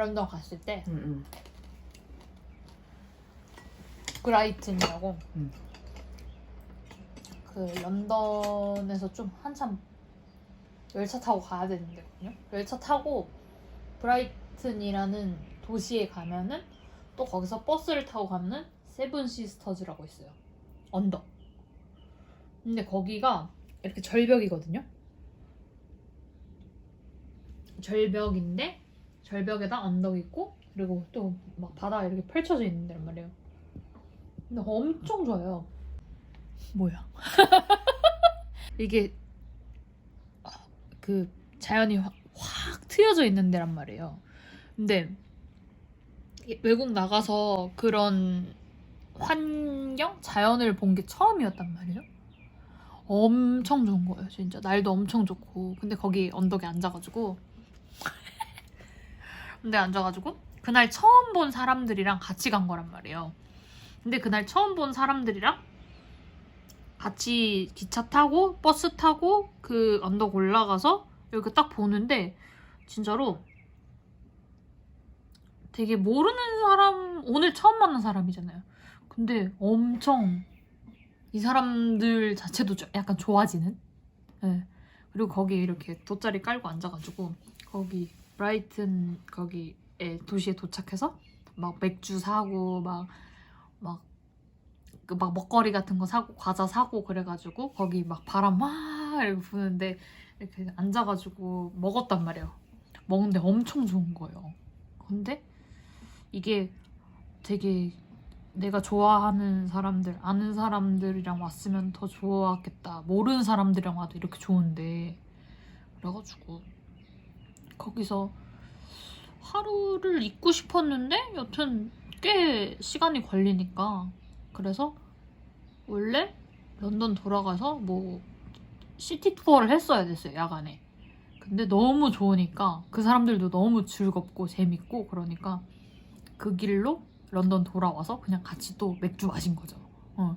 런던 갔을 때 응, 응. 브라이튼이라고 음. 그 런던에서 좀 한참 열차 타고 가야 되는 데거든요. 열차 타고 브라이튼이라는 도시에 가면은 또 거기서 버스를 타고 가면은 세븐 시스터즈라고 있어요. 언덕. 근데 거기가 이렇게 절벽이거든요. 절벽인데 절벽에다 언덕 있고 그리고 또 막 바다가 이렇게 펼쳐져 있는 데란 말이에요. 근데 엄청 좋아요. 뭐야? 이게 아, 그 자연이 확, 확 트여져 있는 데란 말이에요. 근데 외국 나가서 그런 환경, 자연을 본 게 처음이었단 말이에요. 엄청 좋은 거예요, 진짜. 날도 엄청 좋고. 근데 거기 언덕에 앉아가지고. 근데 앉아가지고, 그날 처음 본 사람들이랑 같이 간 거란 말이에요. 근데 그날 처음 본 사람들이랑 같이 기차 타고, 버스 타고, 그 언덕 올라가서 이렇게 딱 보는데, 진짜로 되게 모르는 사람, 오늘 처음 만난 사람이잖아요. 근데 엄청 이 사람들 자체도 좀 약간 좋아지는? 네. 그리고 거기에 이렇게 돗자리 깔고 앉아가지고 거기 브라이튼 거기에 도시에 도착해서 막 맥주 사고 막 막 그 막 먹거리 같은 거 사고 과자 사고 그래가지고 거기 막 바람 막 이렇게 부는데 이렇게 앉아가지고 먹었단 말이에요. 먹는데 엄청 좋은 거예요. 근데 이게 되게 내가 좋아하는 사람들, 아는 사람들이랑 왔으면 더 좋았겠다. 모르는 사람들이랑 와도 이렇게 좋은데. 그래가지고, 거기서 하루를 있고 싶었는데, 여튼 꽤 시간이 걸리니까. 그래서, 원래 런던 돌아가서 뭐, 시티 투어를 했어야 됐어요, 야간에. 근데 너무 좋으니까, 그 사람들도 너무 즐겁고 재밌고, 그러니까, 그 길로 런던 돌아와서 그냥 같이 또 맥주 마신 거죠. 어.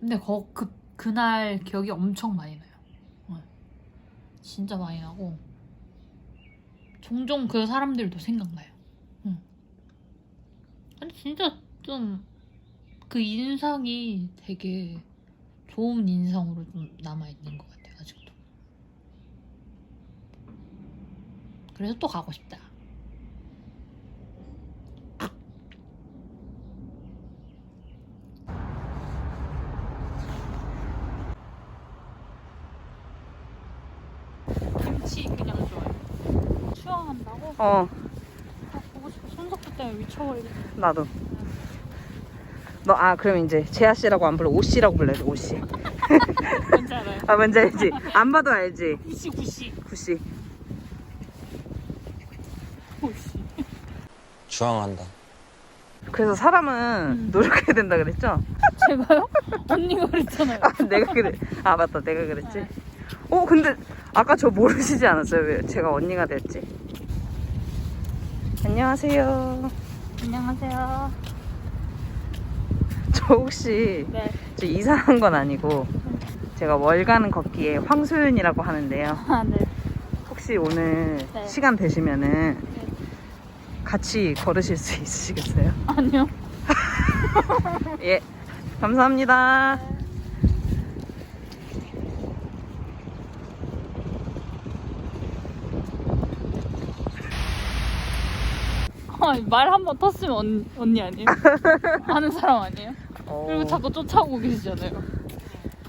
근데 거, 그, 그날 기억이 엄청 많이 나요. 어. 진짜 많이 나고. 종종 그 사람들도 생각나요. 응. 근데 진짜 좀 그 인상이 되게 좋은 인상으로 좀 남아있는 것 같아요, 아직도. 그래서 또 가고 싶다. 김치 그냥 좋아요. 수영한다고? 어, 아, 보고 싶어. 손석구 때문에 미쳐버리겠어. 나도. 너, 아, 그럼 이제 재하 씨라고 안 불러. 오 씨라고 불러야 돼, 오 씨. 뭔지 알아요? 아, 뭔지 알지? 안 봐도 알지? 구씨 구씨. 구 씨. 구씨. 주황한다. 그래서 사람은 음. 노력해야 된다 그랬죠? 제가요? 언니가 그랬잖아요. 아, 내가 그래. 아, 맞다. 내가 그랬지. 어, 근데 아까 저 모르시지 않았어요? 왜 제가 언니가 됐지? 안녕하세요. 안녕하세요. 저 혹시 네. 저 이사한 건 아니고 제가 월간 걷기에 황소연이라고 하는데요. 아 네. 혹시 오늘 네. 시간 되시면은 같이 걸으실 수 있으시겠어요? 아니요. 예. 감사합니다. 말 한 번 텄으면 언, 언니 아니에요? 아는 사람 아니에요? 그리고 어, 자꾸 쫓아오고 계시잖아요.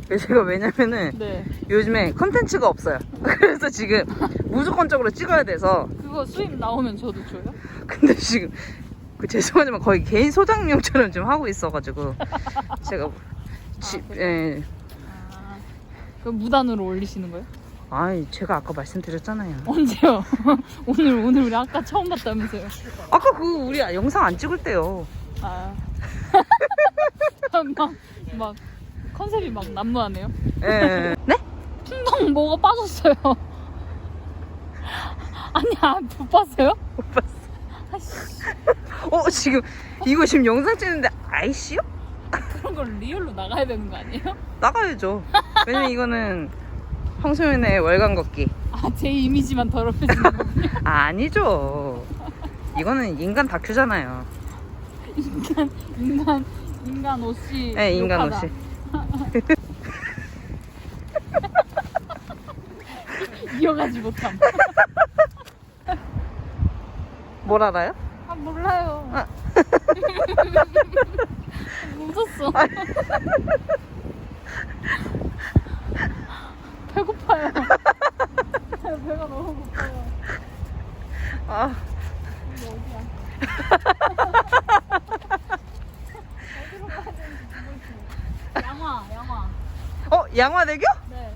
제가 왜냐면은 네. 요즘에 컨텐츠가 없어요. 그래서 지금 무조건적으로 찍어야 돼서 그거 수입 나오면 저도 줘요? 근데 지금 그 죄송하지만 거의 개인 소장용처럼 좀 하고 있어가지고 제가 지, 그래요? 예. 아. 그럼 무단으로 올리시는 거예요? 아이 제가 아까 말씀드렸잖아요. 언제요? 오늘 오늘 우리 아까 처음 봤다면서요? 아까 그 우리 영상 안 찍을 때요. 아. 막, 막 컨셉이 막 난무하네요. 예. 네? 퉁덩 뭐가 빠졌어요. 아니야, 못 봤어요? 못 봤어. 아이씨, 어 지금 이거 지금 영상 찍는데 아이씨요? 그런 걸 리얼로 나가야 되는 거 아니에요? 나가야죠. 왜냐면 이거는 황소연의 월간 걷기. 아, 제 이미지만 더럽혀지는 거군요. 아, 아니죠. 이거는 인간 다큐잖아요. 인간 인간 인간 옷이 네, 인간 욕하다. 옷이. 이어가지 못함. 뭘 알아요? 아 몰라요. 아. 웃었어. 배고파요. 배가 너무 고파요. 아, 이게 어디야? 어디로 가야 되는지 모르겠어요. 양화, 양화. 어 양화대교? 네.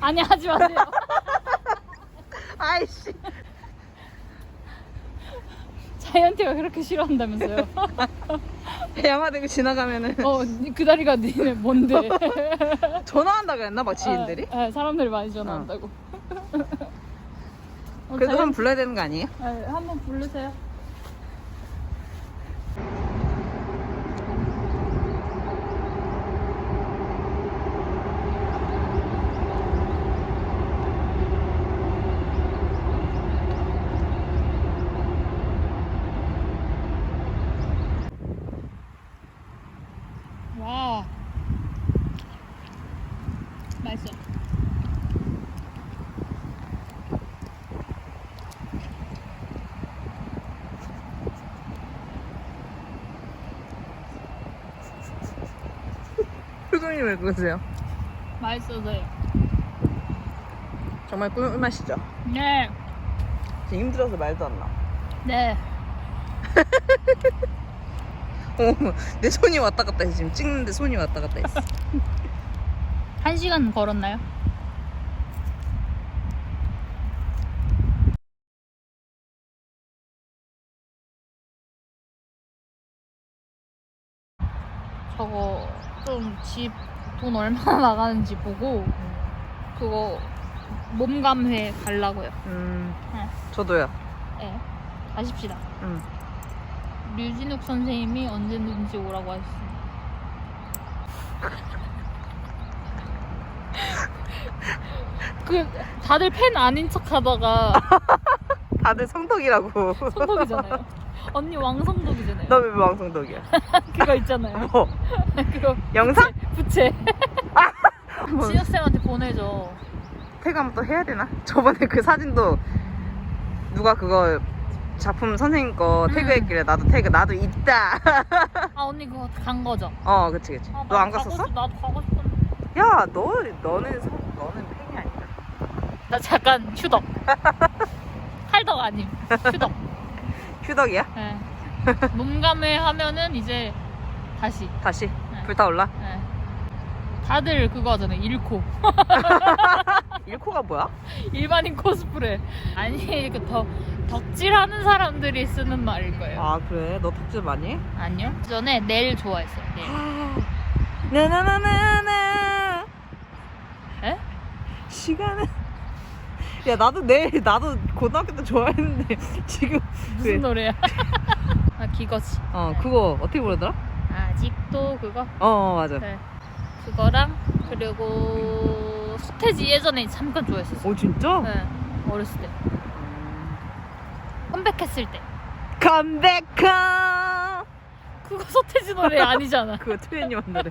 아니 하지 마세요. 아이씨. 자이언티가 그렇게 싫어한다면서요? 양화대교 지나가면은 어, 그 다리가 니네 뭔데? 전화한다 그랬나 막 지인들이? 네, 네, 사람들이 많이 전화한다고. 어, 그래도 자이언티- 한번 불러야 되는 거 아니에요? 네, 한번 부르세요. 와, 맛있어. 표정이 왜 그러세요? 맛있어서요. 정말 꿀맛이죠. 네, 지금 힘들어서 말도 안 나. 네. 어, 내 손이 왔다 갔다 해 지금 찍는데 손이 왔다 갔다 했어. 한 시간 걸었나요? 저거 좀 집 돈 얼마나 나가는지 보고 그거 몸감회 가려고요. 음, 네. 저도요. 네. 가십시다. 음. 류진욱 선생님이 언제든지 오라고 하셨습니다. 그 다들 팬 아닌 척 하다가 다들 성덕이라고. 성덕이잖아요. 언니 왕성덕이잖아요. 너 왜 왕성덕이야? 그거 있잖아요. 뭐? 그거 영상? 부채. 뭐, 진혁 쌤한테 보내줘. 태그 한번 또 해야 되나? 저번에 그 사진도 누가 그거 작품 선생님 거 음. 태그했길래 나도 태그 나도 있다. 아 언니 그거 간 거죠? 어, 그치 그치. 아, 너 안 나도 가고 갔었어? 싶- 나도 가고 싶은데. 야, 너 너는 서, 너는 팬이 아니다. 나 잠깐 휴덕. 팔덕 아님. 휴덕. 휴덕이야? 네. 몸감회 하면은 이제 다시. 다시 네. 불타올라. 네. 다들 그거 하잖아요. 일코. 일코가 뭐야? 일반인 코스프레. 아니 그 덕, 덕질하는 사람들이 쓰는 말일 거예요. 아 그래? 너 덕질 많이 해? 아니요. 전에 넬 좋아했어요. 넬. 나나나나나 에? 시간은 야 나도 내일 나도 고등학교 때 좋아했는데 지금 무슨 왜? 노래야? 아 기거지. 어 그거 어떻게 부르더라? 아직도 그거. 어, 어 맞아 네. 그거랑 그리고 수태지 예전에 잠깐 좋아했었어. 오 진짜? 네. 어렸을 때. 컴백했을 때. 컴백홈 그거 서태지 노래 아니잖아. 그거 트웬티원 노래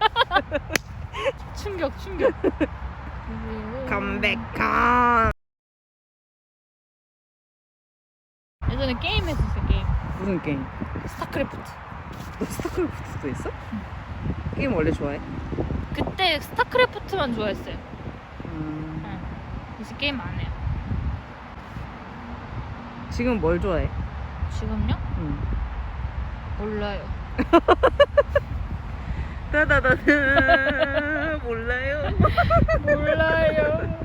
충격, 충격. 컴백홈 예전에 게임 했었어, 게임. 무슨 게임? 스타크래프트. 너 스타크래프트도 했어? 게임 원래 좋아해? 그때 스타크래프트만 좋아했어요. 음, 응. 이제 게임 안 해요. 지금 뭘 좋아해? 지금요? 응. 몰라요. 따다다다 몰라요 몰라요.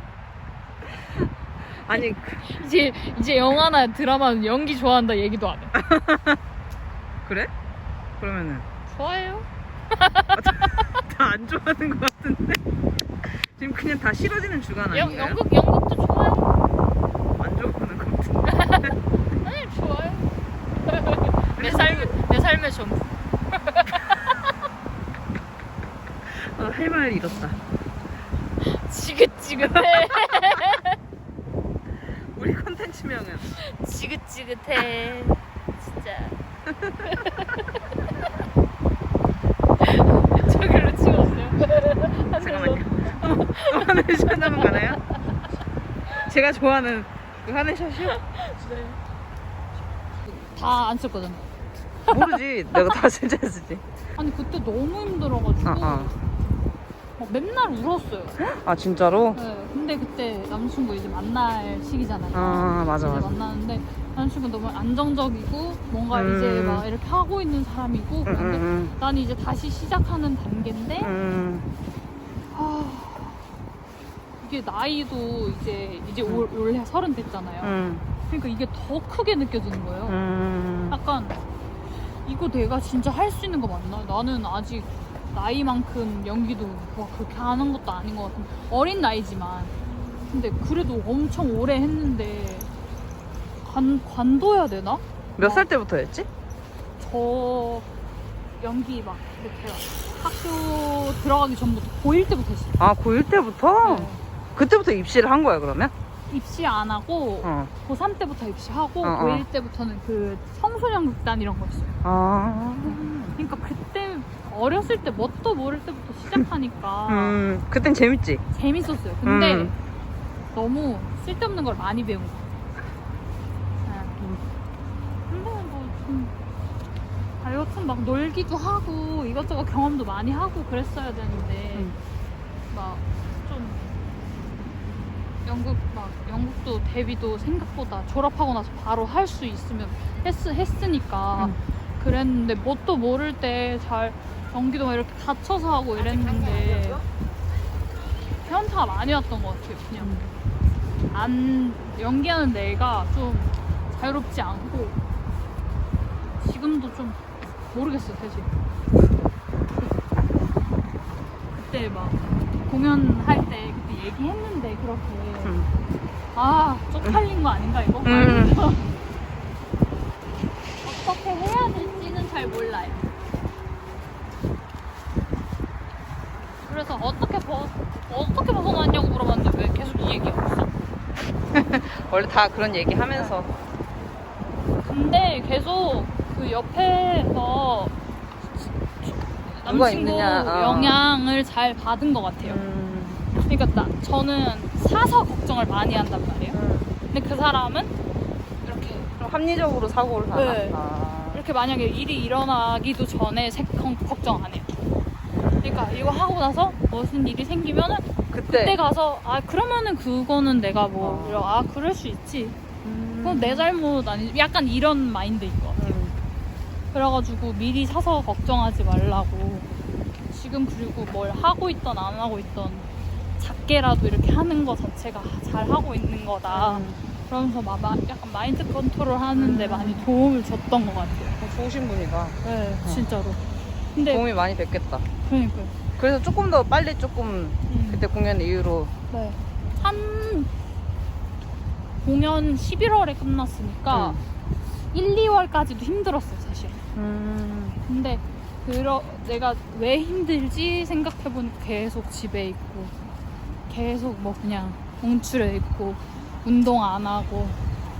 아니 그- 이제 이제 영화나 드라마 연기 좋아한다 얘기도 안 해. 그래? 그러면은 좋아해요. 다 안 좋아하는 것 같은데 지금 그냥 다 싫어지는 주간 영, 아닌가요? 연극 연극도 좋아해요. 안 좋아하는 것 같은데 아니 좋아요. 내 삶의 내 삶의 전부. 아, 할말 잃었다 지긋지긋해. 우리 컨텐츠명은 지긋지긋해. 진짜. 저기로 찍었어요. 잠깐만요. 하늘샷 한번 가나요? 제가 좋아하는 그 하늘샷이요? 다 안 썼거든. 모르지. 내가 다 진짜 했지. 아니 그때 너무 힘들어가지고 어, 어. 막 맨날 울었어요. 아 진짜로? 네, 근데 그때 남친구 이제 만날 시기잖아요. 아 맞아 이제 맞아. 만나는데 남친구 너무 안정적이고 뭔가 음. 이제 막 이렇게 하고 있는 사람이고 응, 그런데 응, 난 이제 다시 시작하는 단계인데 응. 응. 아, 이게 나이도 이제 이제 올, 올해 서른 됐잖아요. 응. 그러니까 이게 더 크게 느껴지는 거예요. 응. 약간 이거 내가 진짜 할 수 있는 거 맞나? 나는 아직 나이만큼 연기도 막 그렇게 하는 것도 아닌 것 같은데 어린 나이지만 근데 그래도 엄청 오래 했는데 관, 관둬야 되나? 몇 살 때부터 했지? 저 연기 막 이렇게 학교 들어가기 전부터 고1 때부터 했어요. 아 고1 때부터? 네. 그때부터 입시를 한 거야 그러면? 입시 안 하고 어. 고3 때부터 입시하고 어, 어. 고1 때부터는 그 청소년 극단 이런 거 있어요. 아. 그러니까 그때 어렸을 때 뭣도 모를 때부터 시작하니까 음. 그땐 재밌지? 재밌었어요. 근데 음. 너무 쓸데없는 걸 많이 배운 거. 근데 뭐좀 아, 여튼 막 놀기도 하고 이것저것 경험도 많이 하고 그랬어야 되는데 음. 막좀 연극 막 연극도 데뷔도 생각보다 졸업하고 나서 바로 할 수 있으면 했, 했으니까 음. 그랬는데 뭣도 모를 때 잘 연기도 막 이렇게 다쳐서 하고 이랬는데 현타가 많이 왔던 것 같아요 그냥 안 연기하는 내가 좀 자유롭지 않고 지금도 좀 모르겠어요 사실 그때 막 공연할 때 그때 얘기했는데 그렇게 음. 아 쪽팔린 거 아닌가 이거? 음. 어떻게 해야 될지는 잘 몰라요 그래서 어떻게 벗 어떻게 벗어났냐고 물어봤는데 왜 계속 이 얘기 없어? 원래 다 그런 얘기 하면서 근데 계속 그 옆에서 누가 남친구 있느냐, 어. 영향을 잘 받은 것 같아요. 음. 그러니까 나, 저는 사서 걱정을 많이 한단 말이에요. 음. 근데 그 사람은 이렇게 그럼 합리적으로 사고를 하나? 네. 아. 이렇게 만약에 일이 일어나기도 전에 세- 걱- 걱정 안 해요. 그러니까 이거 하고 나서 무슨 일이 생기면은 그때. 그때 가서 아 그러면은 그거는 내가 뭐 어. 이러- 아 그럴 수 있지. 음. 그건 내 잘못 아니 약간 이런 마인드인 것 같아요. 음. 그래가지고 미리 사서 걱정하지 말라고 지금 그리고 뭘 하고 있던 안 하고 있던 작게라도 이렇게 하는 거 자체가 잘 하고 있는 거다 음. 그러면서 막 마- 약간 마인드 컨트롤 하는데 음. 많이 도움을 줬던 것 같아요 어, 좋으신 분이다. 네 진짜로 근데 도움이 많이 됐겠다. 그러니까 요 그래서 조금 더 빨리 조금 음. 그때 공연 이후로 네. 한 공연 11월에 끝났으니까 음. 1, 2월까지도 힘들었어요 사실 음. 근데 그러, 내가 왜 힘들지 생각해보니까 계속 집에 있고 계속 뭐 그냥 움츠려 있고 운동 안 하고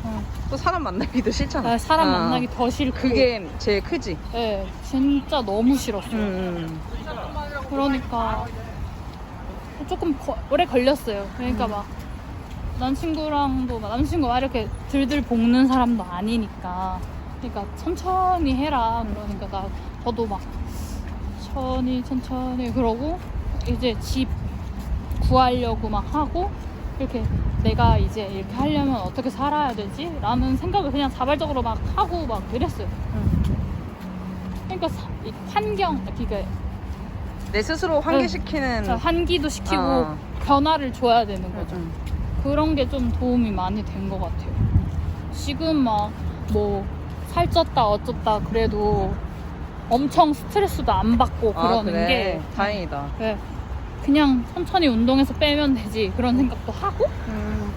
어, 또 사람 만나기도 싫잖아. 나 사람 어. 만나기 더 싫고 그게 제일 크지. 네, 진짜 너무 싫었어요 음. 그러니까 조금 거- 오래 걸렸어요 그러니까 음. 막 남친구랑도 막 남친구 막 이렇게 들들 볶는 사람도 아니니까 그러니까 천천히 해라 그러니까 나 저도 막 천천히 천천히 그러고 이제 집 구하려고 막 하고 이렇게 내가 이제 이렇게 하려면 어떻게 살아야 되지? 라는 생각을 그냥 자발적으로 막 하고 막 이랬어요 그러니까 사- 이 환경 그러니까 내 스스로 환기시키는 환기도 시키고 어. 변화를 줘야 되는 거죠. 음. 그런 게 좀 도움이 많이 된 것 같아요. 지금 막 뭐 살쪘다 어쩌다 그래도 엄청 스트레스도 안 받고 아, 그러는 그래. 게 다행이다. 네, 그냥 천천히 운동해서 빼면 되지 그런 생각도 하고 음.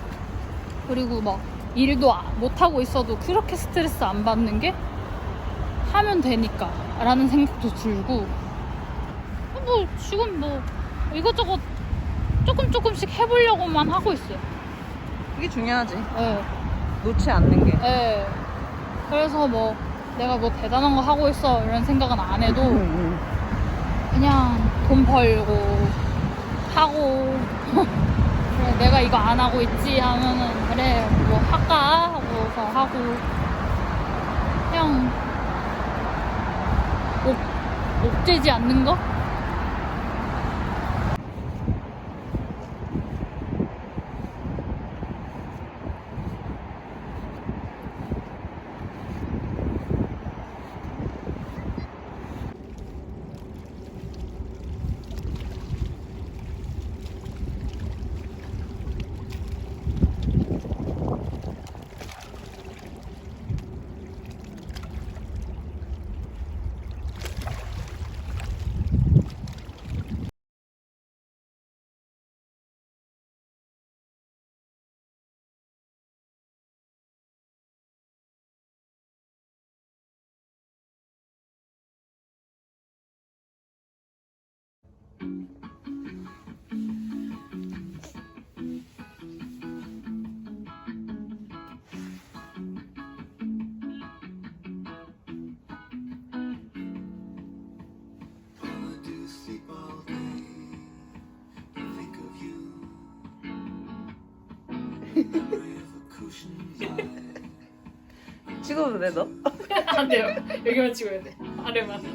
그리고 막 일도 아- 못하고 있어도 그렇게 스트레스 안 받는 게 하면 되니까 라는 생각도 들고 뭐 지금 뭐 이것저것 조금 조금씩 해보려고만 하고 있어요. 그게 중요하지. 예, 놓지 않는 게. 예. 그래서 뭐 내가 뭐 대단한 거 하고 있어 이런 생각은 안 해도 응, 응. 그냥 돈 벌고 하고 그래 내가 이거 안 하고 있지 하면은 그래 뭐 할까 하고서 하고 그냥 옥, 옥죄지 않는 거? 찍어도 돼 너? 안 돼요. 여기만 찍어야 돼. 아래만